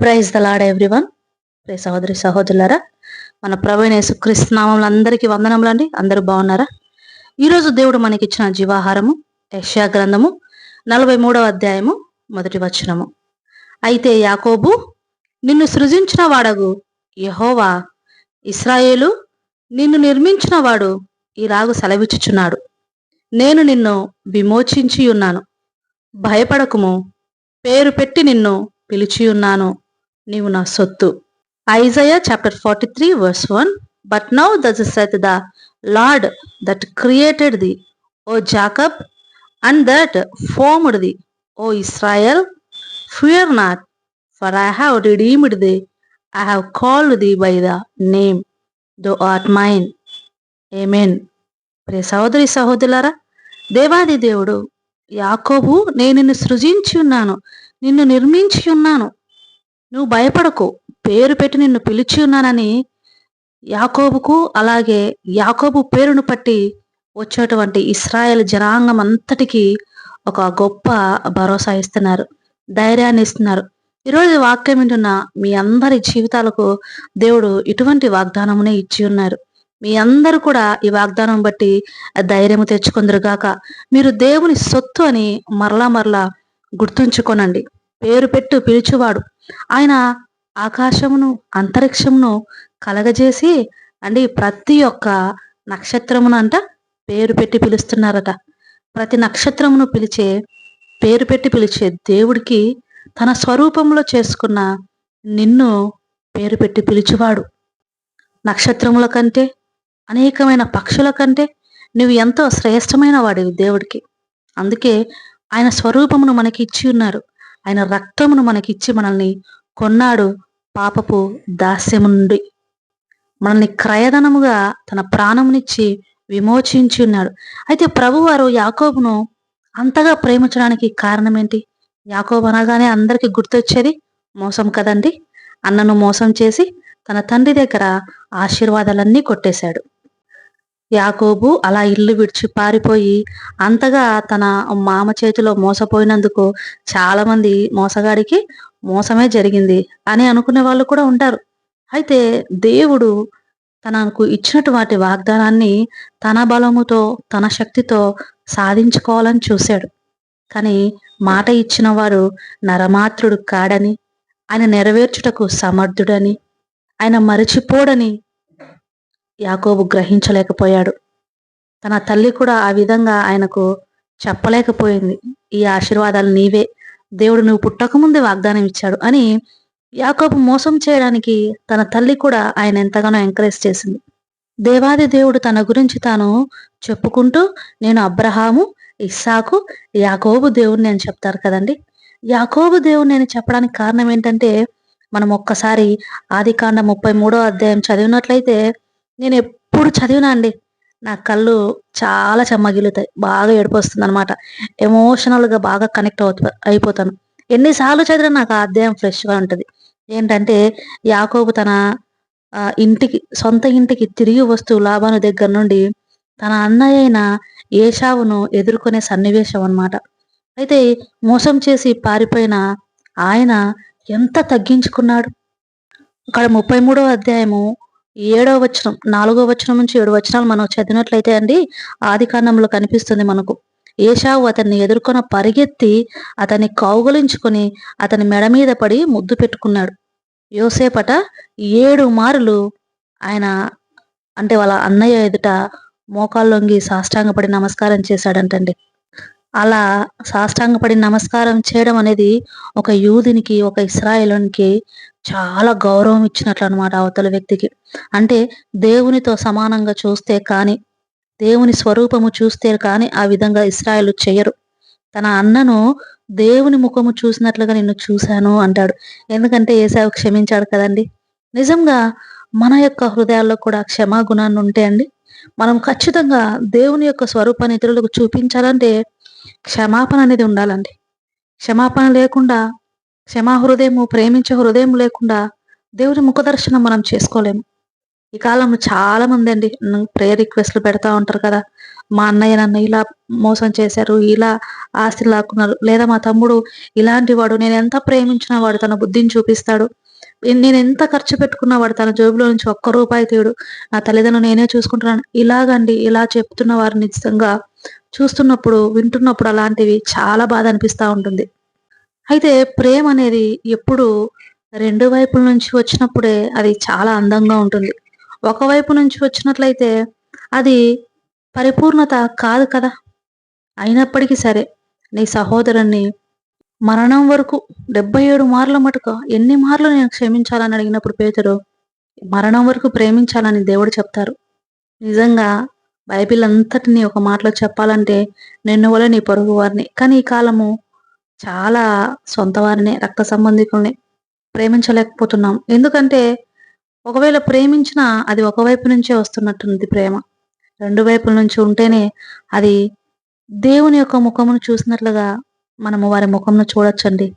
Praise the Lord everyone ప్రే సహోదరి సహోదరులారా మన ప్రవీణ యేసుక్రీస్తునామంలో అందరికీ వందనములండి. అందరూ బాగున్నారా? ఈరోజు దేవుడు మనకిచ్చిన జీవాహారము యష్యా గ్రంథము నలభై మూడవ అధ్యాయము మొదటి వచనము. అయితే యాకోబు నిన్ను సృజించిన వాడగు యహోవా ఇస్రాయేలు నిన్ను నిర్మించిన వాడు రాగు సెలవిచ్చుచున్నాడు. నేను నిన్ను విమోచించి ఉన్నాను భయపడకుము పేరు పెట్టి నిన్ను పిలిచి ఉన్నాను నీవు నా సొత్తు. Isaiah chapter forty three verse one but now thus saith the Lord that created thee O Jacob and that formed thee O Israel fear not for I have redeemed thee I have called thee by thy name thou art mine amen pray సహోదరి సహోదరులారా దేవాది దేవుడు యాకోబు నేను నిన్ను సృజించి ఉన్నాను నిన్ను నిర్మించి ఉన్నాను. నువ్వు భయపడకు. పేరు పెట్టి నిన్ను పిలిచి ఉన్నానని యాకోబుకు అలాగే యాకోబు పేరును పట్టి వచ్చేటువంటి ఇస్రాయల్ జనాంగం అంతటికి ఒక గొప్ప భరోసా ఇస్తున్నారు ధైర్యాన్ని ఇస్తున్నారు. ఈరోజు వాక్యం వింటున్న మీ అందరి జీవితాలకు దేవుడు ఇటువంటి వాగ్దానమునే ఇచ్చి ఉన్నారు. మీ అందరూ కూడా ఈ వాగ్దానం బట్టి ధైర్యము తెచ్చుకుందరుగాక. మీరు దేవుని సొత్తు అని మరలా మరలా గుర్తుంచుకోనండి. పేరు పెట్టు పిలుచువాడు. ఆయన ఆకాశమును అంతరిక్షమును కలగజేసి అండి ప్రతి ఒక్క నక్షత్రమును అంట పేరు పెట్టి పిలుస్తున్నారట. ప్రతి నక్షత్రమును పిలిచే పేరు పెట్టి పిలిచే దేవుడికి తన స్వరూపంలో చేసుకున్న నిన్ను పేరు పెట్టి పిలిచువాడు. నక్షత్రముల కంటే అనేకమైన పక్షుల కంటే నువ్వు ఎంతో శ్రేష్టమైన వాడివి దేవుడికి. అందుకే ఆయన స్వరూపమును మనకి ఇచ్చి ఉన్నారు. ఆయన రక్తమును మనకిచ్చి మనల్ని కొన్నాడు పాపపు దాస్యము నుండి మనల్ని క్రయధనముగా తన ప్రాణమునిచ్చి విమోచించి ఉన్నాడు అయితే ప్రభువారు యాకోబును అంతగా ప్రేమించడానికి కారణం ఏంటి యాకోబు అనగానే అందరికీ గుర్తొచ్చేది మోసం కదండి. అన్నను మోసం చేసి తన తండ్రి దగ్గర ఆశీర్వాదాలన్నీ కొట్టేశాడు. యాకోబు అలా ఇల్లు విడిచి పారిపోయి అంతగా తన మామ చేతిలో మోసపోయినందుకు చాలా మంది మోసగాడికి మోసమే జరిగింది అని అనుకునే వాళ్ళు కూడా ఉంటారు. అయితే దేవుడు తనకు ఇచ్చినటువంటి వాగ్దానాన్ని తన బలముతో తన శక్తితో సాధించుకోవాలని చూశాడు. కానీ మాట ఇచ్చిన వారు నరమాత్రుడు కాడని ఆయన నెరవేర్చుటకు సమర్థుడని ఆయన మరచిపోడని యాకోబు గ్రహించలేకపోయాడు. తన తల్లి కూడా ఆ విధంగా ఆయనకు చెప్పలేకపోయింది. ఈ ఆశీర్వాదాలు నీవే. దేవుడు నువ్వు పుట్టకముందే వాగ్దానం ఇచ్చాడు అని యాకోబు మోసం చేయడానికి తన తల్లి కూడా ఆయన ఎంతగానో ఎంకరేజ్ చేసింది. దేవాది దేవుడు తన గురించి తాను చెప్పుకుంటూ నేను అబ్రహాము ఇస్సాకు యాకోబు దేవుడిని నేను చెప్తారు కదండి. యాకోబు దేవుడిని నేను చెప్పడానికి కారణం ఏంటంటే మనం ఒక్కసారి ఆది కాండ ముప్పై మూడో అధ్యాయం చదివినట్లయితే నేను ఎప్పుడు చదివినా అండి నా కళ్ళు చాలా చెమ్మగిలుతాయి బాగా ఏడుపు వస్తుంది అనమాట ఎమోషనల్గా బాగా కనెక్ట్ అవుతు అయిపోతాను. ఎన్నిసార్లు చదివినా నాకు ఆ అధ్యాయం ఫ్రెష్గా ఉంటుంది. ఏంటంటే యాకోబు తన ఇంటికి సొంత ఇంటికి తిరిగి వస్తూ లాభాను దగ్గర నుండి తన అన్నయ్య అయిన ఏషావును ఎదుర్కొనే సన్నివేశం అనమాట అయితే మోసం చేసి పారిపోయిన ఆయన ఎంత తగ్గించుకున్నాడు? అక్కడ ముప్పై మూడవ అధ్యాయము ఏడవ వచనం నాలుగో వచనం నుంచి ఏడు వచనాలు మనం చదివినట్లయితే అండి ఆది కాండంలో కనిపిస్తుంది మనకు. ఏషావు అతన్ని ఎదుర్కొన పరిగెత్తి అతన్ని కౌగులించుకొని అతని మెడ మీద పడి ముద్దు పెట్టుకున్నాడు. యోసేపట ఏడు మార్లు ఆయన అంటే వాళ్ళ అన్నయ్య ఎదుట మోకాళ్ళొంగి సాష్టాంగపడి నమస్కారం చేశాడంటండి. అలా సాష్టాంగపడి నమస్కారం చేయడం అనేది ఒక యూదునికి ఒక ఇస్రాయేలునికి చాలా గౌరవం ఇచ్చినట్లు అనమాట అవతల వ్యక్తికి. అంటే దేవునితో సమానంగా చూస్తే కానీ దేవుని స్వరూపము చూస్తే కానీ ఆ విధంగా ఇస్రాయలు చేయరు. తన అన్నను దేవుని ముఖము చూసినట్లుగా నిన్ను చూశాను అంటాడు. ఎందుకంటే ఏసావు క్షమించాడు కదండి? నిజంగా మన యొక్క హృదయాల్లో కూడా క్షమాగుణాన్ని ఉంటే అండి. మనం ఖచ్చితంగా దేవుని యొక్క స్వరూపాన్ని ఇతరులకు చూపించాలంటే క్షమాపణ అనేది ఉండాలండి. క్షమాపణ లేకుండా క్షమా హృదయము ప్రేమించే హృదయం లేకుండా దేవుని ముఖదర్శనం మనం చేసుకోలేము. ఈ కాలంలో చాలా మంది అండి ప్రేయర్ రిక్వెస్ట్లు పెడతా ఉంటారు కదా. మా అన్నయ్య నన్ను ఇలా మోసం చేశారు ఇలా ఆస్తి లాక్కున్నారు లేదా మా తమ్ముడు ఇలాంటి వాడు నేను ఎంత ప్రేమించినా వాడు తన బుద్ధిని చూపిస్తాడు. నేను ఎంత ఖర్చు పెట్టుకున్నా వాడు తన జోబులో నుంచి ఒక్క రూపాయి తీయడు. నా తల్లిదండ్రులు నేనే చూసుకుంటున్నాను. ఇలాగండి ఇలా చెప్తున్న వారు నిజంగా చూస్తున్నప్పుడు వింటున్నప్పుడు అలాంటివి చాలా బాధ అనిపిస్తూ ఉంటుంది. అయితే ప్రేమ అనేది ఎప్పుడు రెండు వైపుల నుంచి వచ్చినప్పుడే అది చాలా అందంగా ఉంటుంది. ఒకవైపు నుంచి వచ్చినట్లయితే అది పరిపూర్ణత కాదు కదా? అయినప్పటికీ సరే నీ సహోదరుణ్ణి మరణం వరకు డెబ్బై ఏడు మార్ల మటుకు ఎన్ని మార్లు నేను క్షమించాలని అడిగినప్పుడు పేదరు మరణం వరకు ప్రేమించాలని దేవుడు చెప్తారు. నిజంగా బైబిల్ అంతటిని ఒక మాటలో చెప్పాలంటే నిన్ను వల్ల నీ పొరుగు వారిని కానీ ఈ కాలము చాలా సొంత వారిని రక్త సంబంధికుల్ని ప్రేమించలేకపోతున్నాం. ఎందుకంటే ఒకవేళ ప్రేమించినా అది ఒకవైపు నుంచే వస్తున్నట్టుంది ప్రేమ. రెండు వైపుల నుంచి ఉంటేనే అది దేవుని యొక్క ముఖమును చూసినట్లుగా మనము వారి ముఖంను చూడొచ్చండి.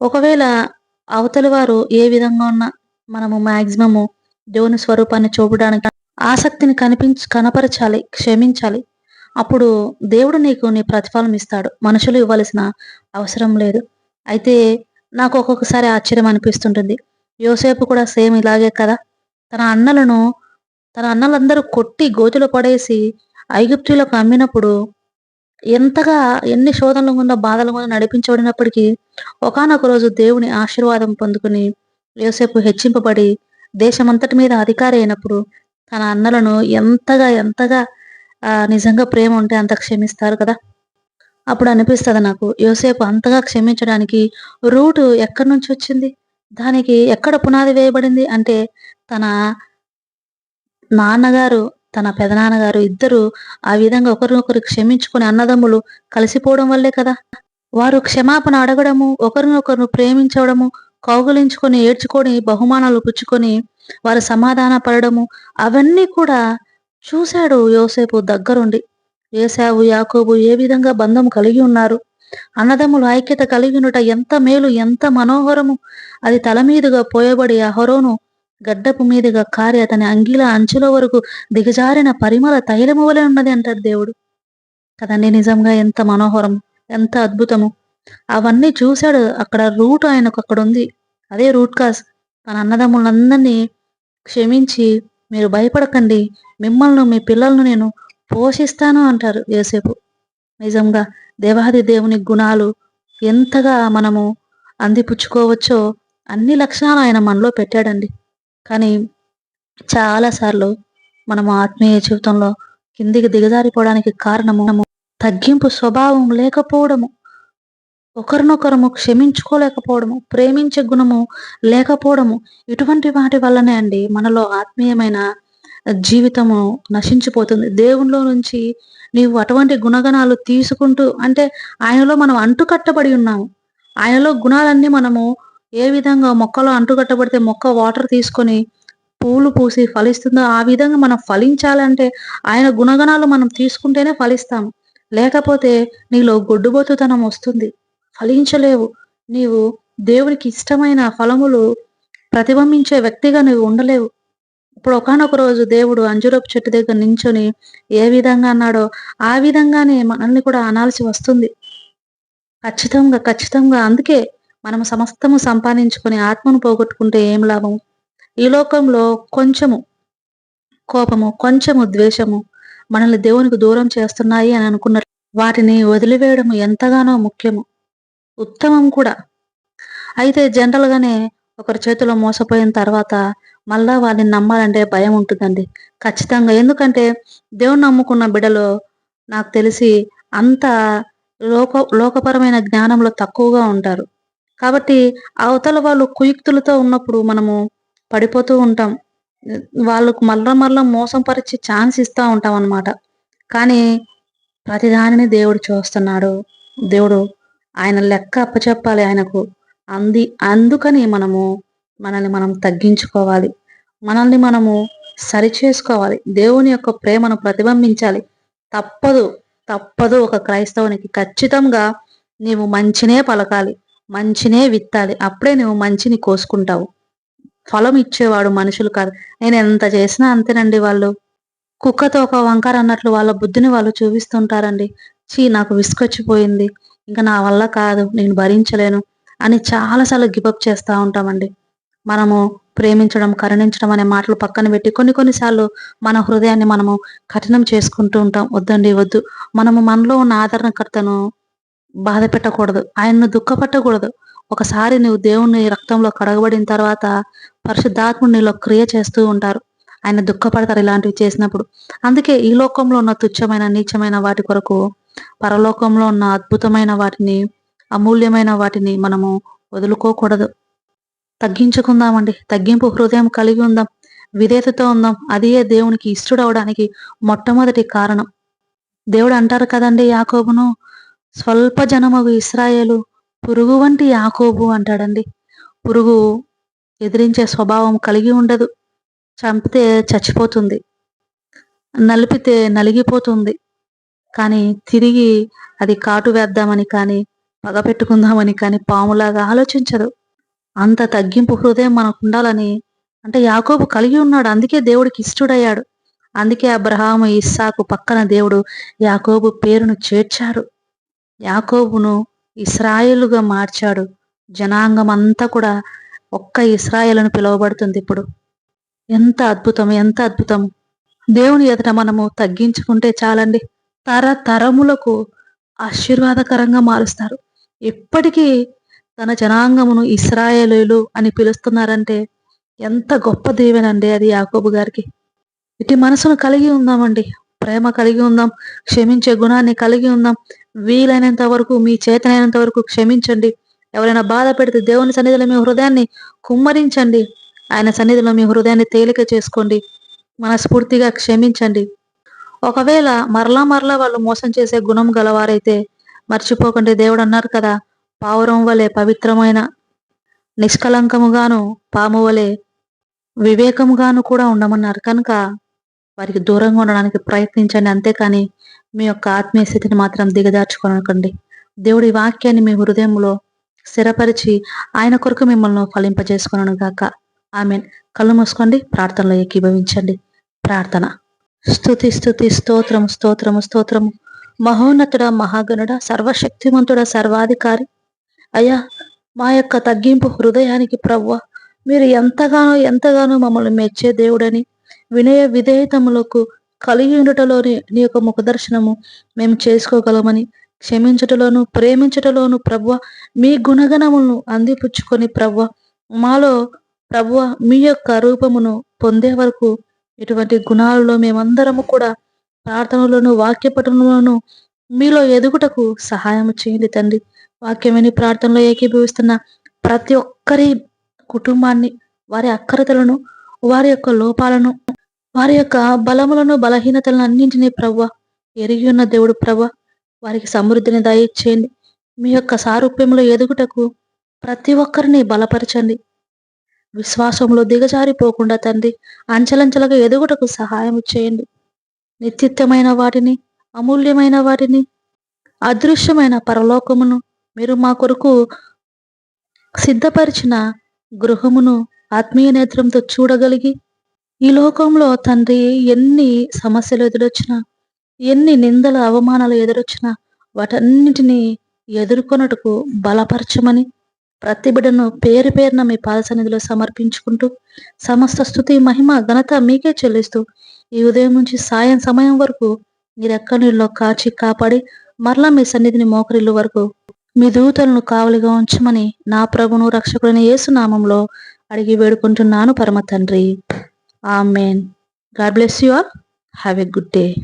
ఒకవేళ అవతలి వారు ఏ విధంగా ఉన్నా మనము మాక్సిమము దేవుని స్వరూపాన్ని చూపడానికి ఆసక్తిని కనిపించి కనపరచాలి క్షమించాలి. అప్పుడు దేవుడు నీకు నీ ప్రతిఫలం ఇస్తాడు. మనుషులు ఇవ్వాల్సిన అవసరం లేదు. అయితే నాకు ఒక్కొక్కసారి ఆశ్చర్యం అనిపిస్తుంటుంది. యోసేపు కూడా సేమ్ ఇలాగే కదా? తన అన్నలను తన అన్నలందరూ కొట్టి గోతులు పడేసి ఐగుప్తులకు అమ్మినప్పుడు ఎంతగా ఎన్ని శోధనలు గుండా బాధల గుండా నడిపించబడినప్పటికీ ఒకనొక రోజు దేవుని ఆశీర్వాదం పొందుకుని యోసేపు హెచ్చింపబడి దేశమంతటి మీద అధికారి అయినప్పుడు తన అన్నలను ఎంతగా ఎంతగా నిజంగా ప్రేమ ఉంటే అంత క్షమిస్తారు కదా? అప్పుడు అనిపిస్తుంది నాకు యోసేపు అంతగా క్షమించడానికి రూటు ఎక్కడి నుంచి వచ్చింది? దానికి ఎక్కడ పునాది వేయబడింది? అంటే తన నాన్నగారు తన పెదనాన్నగారు ఇద్దరు ఆ విధంగా ఒకరినొకరు క్షమించుకుని అన్నదమ్ములు కలిసిపోవడం వల్లే కదా. వారు క్షమాపణ అడగడము ఒకరినొకరు ప్రేమించడము కౌగులించుకొని ఏడ్చుకొని బహుమానాలు పుచ్చుకొని వారు సమాధాన పడడము అవన్నీ కూడా చూశాడు యోసేపు దగ్గరుండి. ఏసావు యాకోబు ఏ విధంగా బంధం కలిగి ఉన్నారు? అన్నదమ్ములు ఐక్యత కలిగి ఉండట ఎంత మేలు ఎంత మనోహరము! అది తల మీదుగా పోయబడి అహరోను గడ్డపు మీదుగా కారి అతని అంగిల అంచుల వరకు దిగజారిన పరిమళ తైలము వలె ఉన్నది అంటాడు దేవుడు. కదండి నిజంగా ఎంత మనోహరం ఎంత అద్భుతము. అవన్నీ చూశాడు అక్కడ రూట్ ఆయనకు అక్కడ ఉంది. అదే రూట్ కాస్ తన అన్నదమ్ములందరినీ క్షమించి మీరు భయపడకండి మిమ్మల్ని మీ పిల్లలను నేను పోషిస్తాను అంటారు యోసేపు. నిజంగా దేవాది దేవుని గుణాలు ఎంతగా మనము అందిపుచ్చుకోవచ్చో అన్ని లక్షణాలు ఆయన మనలో పెట్టాడండి. కానీ చాలాసార్లు మనము ఆత్మీయ జీవితంలో కిందికి దిగజారిపోవడానికి కారణము తగ్గింపు స్వభావం లేకపోవడము ఒకరినొకరము క్షమించుకోలేకపోవడము ప్రేమించే గుణము లేకపోవడము ఇటువంటి వాటి వల్లనే అండి మనలో ఆత్మీయమైన జీవితము నశించిపోతుంది. దేవునిలో నుంచి నీవు అటువంటి గుణగణాలు తీసుకుంటూ అంటే ఆయనలో మనం అంటుకట్టబడి ఉన్నాము. ఆయనలో గుణాలన్నీ మనము ఏ విధంగా మొక్కలో అంటుకట్టబడితే మొక్క వాటర్ తీసుకొని పూలు పూసి ఫలిస్తుందో ఆ విధంగా మనం ఫలించాలంటే ఆయన గుణగణాలు మనం తీసుకుంటేనే ఫలిస్తాం. లేకపోతే నీలో గొడ్డుబోతుతనం వస్తుంది. ఫలించలేవు. నీవు దేవునికి ఇష్టమైన ఫలములు ప్రతిబింబించే వ్యక్తిగా నువ్వు ఉండలేవు. ఇప్పుడు ఒకనొక రోజు దేవుడు అంజురపు చెట్టు దగ్గర నించొని ఏ విధంగా అన్నాడో ఆ విధంగానే మనల్ని కూడా అనాల్సి వస్తుంది. ఖచ్చితంగా ఖచ్చితంగా అందుకే మనము సమస్తము సంపాదించుకొని ఆత్మను పోగొట్టుకుంటే ఏం లాభం? ఈ లోకంలో కొంచెము కోపము కొంచెము ద్వేషము మనల్ని దేవునికి దూరం చేస్తున్నాయి అని అనుకున్నారు వాటిని వదిలివేయడం ఎంతగానో ముఖ్యము. ఉత్తమం కూడా. అయితే జనరల్గానే ఒకరి చేతిలో మోసపోయిన తర్వాత మళ్ళా వారిని నమ్మాలంటే భయం ఉంటుందండి. ఖచ్చితంగా. ఎందుకంటే దేవుని నమ్ముకున్న బిడలో నాకు తెలిసి అంత లోక లోకపరమైన జ్ఞానంలో తక్కువగా ఉంటారు. కాబట్టి అవతల వాళ్ళు కుయుక్తులతో ఉన్నప్పుడు మనము పడిపోతూ ఉంటాం. వాళ్ళకు మళ్ళా మళ్ళా మోసం పరిచి ఛాన్స్ ఇస్తూ ఉంటాం అనమాట కానీ ప్రతిదానిని దేవుడు చూస్తున్నాడు. దేవుడు ఆయన లెక్క అప్పచెప్పాలి ఆయనకు. అంది అందుకని మనము మనల్ని మనం తగ్గించుకోవాలి. మనల్ని మనము సరిచేసుకోవాలి. దేవుని యొక్క ప్రేమను ప్రతిబింబించాలి. తప్పదు తప్పదు ఒక క్రైస్తవునికి ఖచ్చితంగా నీవు మంచినే పలకాలి. మంచినే విత్తాలి. అప్పుడే నువ్వు మంచిని కోసుకుంటావు. ఫలం ఇచ్చేవాడు మనుషులు కాదు. నేను ఎంత చేసినా అంతేనండి వాళ్ళు. కుక్కతో ఒక వంకర అన్నట్లు వాళ్ళ బుద్ధిని వాళ్ళు చూపిస్తుంటారండి. చీ నాకు విసుకొచ్చిపోయింది ఇంకా నా వల్ల కాదు నేను భరించలేను అని చాలాసార్లు గివప్ చేస్తూ ఉంటామండి. మనము ప్రేమించడం కరుణించడం అనే మాటలు పక్కన పెట్టి కొన్ని కొన్నిసార్లు మన హృదయాన్ని మనము కఠినం చేసుకుంటూ ఉంటాం. వద్దండి వద్దు. మనము మనలో ఉన్న ఆదరణకర్తను బాధ పెట్టకూడదు ఆయన్ను దుఃఖపెట్టకూడదు. ఒకసారి నువ్వు దేవుని రక్తంలో కడగబడిన తర్వాత పరిశుద్ధాత్ముడు నీలో క్రియ చేస్తూ ఉంటారు. ఆయన దుఃఖపడతారు ఇలాంటివి చేసినప్పుడు. అందుకే ఈ లోకంలో ఉన్న తుచ్చమైన నీచమైన వాటి కొరకు పరలోకంలో ఉన్న అద్భుతమైన వాటిని అమూల్యమైన వాటిని మనము వదులుకోకూడదు. తగ్గించుకుందామండి. తగ్గింపు హృదయం కలిగి ఉందాం. విధేతతో ఉందాం. అదే దేవునికి ఇష్టడవడానికి మొట్టమొదటి కారణం. దేవుడు అంటారు కదండి యాకోబును స్వల్ప జనమగు ఇస్రాయేలు పురుగు వంటి యాకోబు అంటాడండి. పురుగు ఎదిరించే స్వభావం కలిగి ఉండదు. చంపితే చచ్చిపోతుంది. నలిపితే నలిగిపోతుంది. కానీ తిరిగి అది కాటు వేద్దామని కానీ పగ పెట్టుకుందామని కానీ పాములాగా ఆలోచించదు. అంత తగ్గింపు హృదయం మనకు ఉండాలని అంటే యాకోబు కలిగి ఉన్నాడు. అందుకే దేవుడికి ఇష్టడయ్యాడు. అందుకే అబ్రహాము ఇస్సాకు పక్కన దేవుడు యాకోబు పేరును చేర్చారు. యాకోబును ఇస్రాయేలుగా మార్చాడు. జనాంగం అంతా కూడా ఒక్క ఇస్రాయేల్ పిలువబడుతుంది ఇప్పుడు. ఎంత అద్భుతం ఎంత అద్భుతం. దేవుని ఎదుట మనము తగ్గించుకుంటే చాలండి. తరతరములకు ఆశీర్వాదకరంగా మారుస్తారు. ఎప్పటికీ తన జనాంగమును ఇస్రాయేలీలు అని పిలుస్తున్నారంటే ఎంత గొప్ప దీవెనండి అది యాకోబు గారికి. ఇటు మనసును కలిగి ఉందామండి. ప్రేమ కలిగి ఉందాం క్షమించే గుణాన్ని కలిగి ఉందాం. వీలైనంత వరకు మీ చేతనైనంత వరకు క్షమించండి. ఎవరైనా బాధ పెడితే దేవుని సన్నిధిలో మీ హృదయాన్ని కుమ్మరించండి. ఆయన సన్నిధిలో మీ హృదయాన్ని తేలిక చేసుకోండి. మనస్ఫూర్తిగా క్షమించండి. ఒకవేళ మరలా మరలా వాళ్ళు మోసం చేసే గుణం గలవారైతే మర్చిపోకండి. దేవుడు అన్నారు కదా పావురం వలె పవిత్రమైన నిష్కలంకముగాను పాము వలె వివేకముగాను కూడా ఉండమన్నారు. కనుక వారికి దూరంగా ఉండడానికి ప్రయత్నించండి. అంతేకాని మీ యొక్క ఆత్మీయ స్థితిని మాత్రం దిగదార్చుకోనకండి దేవుడి వాక్యాన్ని మీ హృదయంలో స్థిరపరిచి ఆయన కొరకు మిమ్మల్ని ఫలింపజేసుకున్నాను గాక. ఆమె కళ్ళు మూసుకోండి ప్రార్థనలో ఏకీభవించండి. ప్రార్థన. స్థుతి స్థుతి స్తోత్రం స్తోత్రము స్తోత్రము మహోన్నతుడ మహాగణుడ సర్వశక్తిమంతుడ సర్వాధికారి. అయ్యా మా యొక్క తగ్గింపు హృదయానికి ప్రవ్వ. మీరు ఎంతగానో ఎంతగానో మమ్మల్ని మెచ్చే దేవుడని వినయ విధేయతములకు కలిగి ఉండటలోని నీ యొక్క ముఖదర్శనము మేము చేసుకోగలమని క్షమించటలోను ప్రేమించటలోను ప్రభ్వ మీ గుణగణములను అందిపుచ్చుకొని ప్రవ్వ మాలో ప్రభ్వ మీ యొక్క రూపమును పొందే వరకు ఇటువంటి గుణాలలో మేమందరము కూడా ప్రార్థనలోను వాక్య పఠనలోను మీలో ఎదుగుటకు సహాయం చేయండి తండ్రి. వాక్యమని ప్రార్థనలో ఏకీభవిస్తున్న ప్రతి ఒక్కరి కుటుంబాన్ని వారి అక్కరతలను వారి యొక్క లోపాలను వారి యొక్క బలములను బలహీనతలను అన్నింటినీ ప్రవ్వ ఎరిగి ఉన్న దేవుడు ప్రవ్వ వారికి సమృద్ధిని దయచేయండి. మీ యొక్క సారూప్యంలో ఎదుగుటకు ప్రతి ఒక్కరిని బలపరచండి. విశ్వాసంలో దిగజారిపోకుండా తండ్రి అంచలంచలుగా ఎదుగుటకు సహాయం చేయండి. నిత్యత్యమైన వాటిని అమూల్యమైన వాటిని అదృశ్యమైన పరలోకమును మీరు మా కొరకు సిద్ధపరిచిన గృహమును ఆత్మీయ నేత్రంతో చూడగలిగి ఈ లోకంలో తండ్రి ఎన్ని సమస్యలు ఎదురొచ్చినా ఎన్ని నిందల అవమానాలు ఎదురొచ్చినా వాటన్నిటినీ ఎదుర్కొనటకు బలపరచమని ప్రతి బిడ్డను పేరు పేరున మీ పాదసన్నిధిలో సమర్పించుకుంటూ సమస్త స్థుతి మహిమ ఘనత మీకే చెల్లిస్తూ ఈ ఉదయం నుంచి సాయం సమయం వరకు మీరు కాచి కాపాడి మరలా మీ సన్నిధిని మోకరిల్లు వరకు మీ దూతలను కావలిగా ఉంచమని నా ప్రభును రక్షకుడైన యేసునామంలో అడిగి వేడుకుంటున్నాను పరమ తండ్రి. Amen. God bless you all. Have a good day.